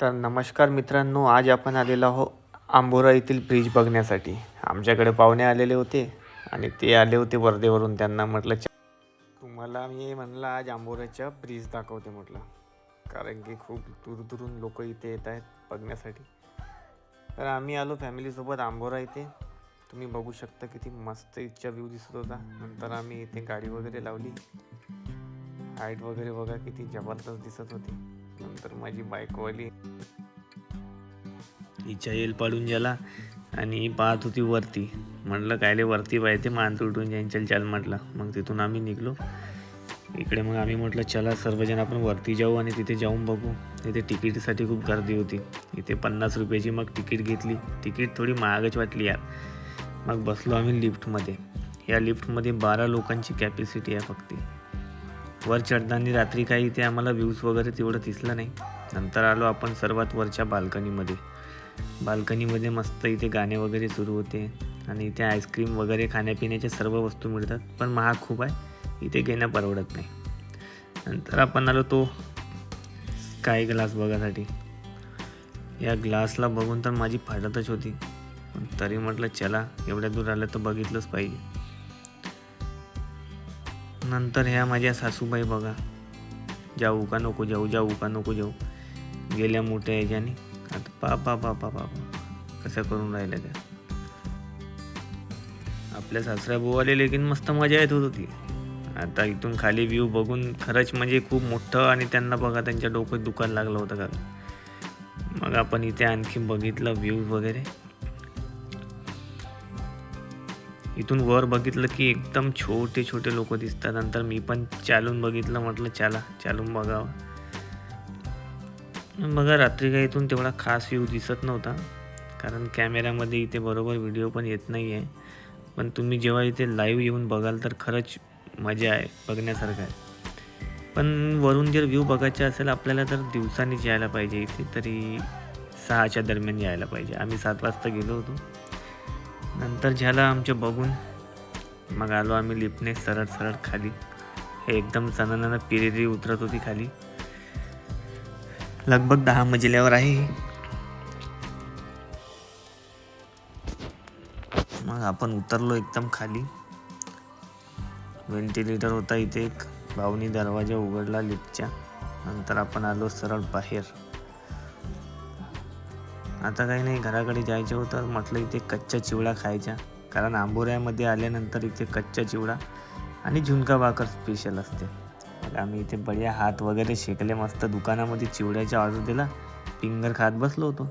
तर नमस्कार मित्रांनो आज आपण आलेलो आहो आंबोरा येथील ब्रिज बघण्यासाठी. आमच्याकडे पाहुणे आलेले होते आणि ते आले होते वर्धेवरून. त्यांना म्हटलं तुम्हाला मी म्हणलं आज आंबोऱ्याच्या ब्रिज दाखवते म्हटलं. कारण की खूप दूरदूरून लोक इथे येत आहेत बघण्यासाठी. तर आम्ही आलो फॅमिलीसोबत आंबोरा इथे. तुम्ही बघू शकता किती मस्त इथचा व्ह्यू दिसत होता. नंतर आम्ही इथे गाडी वगैरे लावली. हाईट वगैरे बघा किती जबरदस्त दिसत होती. नंतर माझी बायकोवाली हिच्या येल पाडून गेला आणि पाहत होती वरती. म्हटलं कायले वरती पाहिजे मान तुटून जाईन चल चाल म्हटलं. मग तिथून आम्ही निघलो. इकडे मग आम्ही म्हटलं चला सर्वजण आपण वरती जाऊ आणि तिथे जाऊन बघू. तिथे तिकीटसाठी खूप गर्दी होती. इथे पन्नास रुपयाची मग तिकीट घेतली. तिकीट थोडी महागच वाटली यार. मग बसलो आम्ही लिफ्टमध्ये. या लिफ्टमध्ये बारा लोकांची कॅपॅसिटी आहे फक्त. वर चढताना रात्री काही इथे आम्हाला व्ह्यूज वगैरे तेवढं दिसलं नाही. नंतर आलो आपण सर्वात वरच्या बाल्कनीमध्ये. बाल्कनीमध्ये मस्त इथे गाणे वगैरे सुरू होते आणि इथे आईस्क्रीम वगैरे खाण्यापिण्याच्या सर्व वस्तू मिळतात. पण महाग खूप आहे. इथे घेणं परवडत नाही. नंतर आपण आलो तो स्काय ग्लास बघासाठी. या ग्लासला बघून तर माझी फाटतच होती. पण तरी म्हटलं चला एवढ्या दूर आलं तर बघितलंच पाहिजे. नंतर ह्या माझ्या सासूबाई बघा. जाऊ का नको जाऊ जाऊ का नको जाऊ. गेल्या मोठ्या याच्याने. आता पा पा पा पा पा कसं करून राहिलं त्या? आपल्या सासऱ्या बोवाले लेकिन मस्त मजा येत होती आता इथून खाली व्ह्यू बघून खरंच म्हणजे खूप मोठं आणि त्यांना बघा त्यांच्या डोकं दुकान लागलं होतं का? मग आपण इथे आणखी बघितलं व्ह्यू वगैरे. इथून वर बघितलं की एकदम छोटे छोटे लोक दिसतात. नंतर मी पण चालून बघितलं म्हटलं चला चालून बघावं. बघा रात्री काही इथून तेवढा खास व्ह्यू दिसत नव्हता. कारण कॅमेऱ्यामध्ये इथे बरोबर व्हिडिओ पण येत नाही आहे पण तुम्ही जेव्हा इथे लाईव्ह येऊन बघाल तर खरंच मजा आहे बघण्यासारखं आहे. पण वरून जर व्ह्यू बघायचा असेल आपल्याला तर दिवसानीच यायला पाहिजे. इथे तरी सहाच्या दरम्यान यायला पाहिजे. आम्ही सात वाजता गेलो होतो. नंतर झालं आमचं बघून. मग आलो आम्ही लिफ्टने सरळ सरळ खाली. हे एकदम सणानं पिरेरी उतरत होती खाली. लगभग दहा मजल्यावर आहे मग आपण उतरलो एकदम खाली. व्हेंटिलेटर होता इथे एक. भाऊनी दरवाजा उघडला लिफ्टच्या. नंतर आपण आलो सरळ बाहेर. आता काही नाही घराकडे जायचं होतं. म्हटलं इथे कच्चा चिवडा खायचा कारण आंबोऱ्यामध्ये आल्यानंतर इथे कच्चा चिवडा आणि झुणका भाकर स्पेशल असते. मग आम्ही इथे बढिया हात वगैरे शेकले मस्त दुकानामध्ये चिवड्याचा ऑर्डर दिला फिंगर खात बसलो होतो.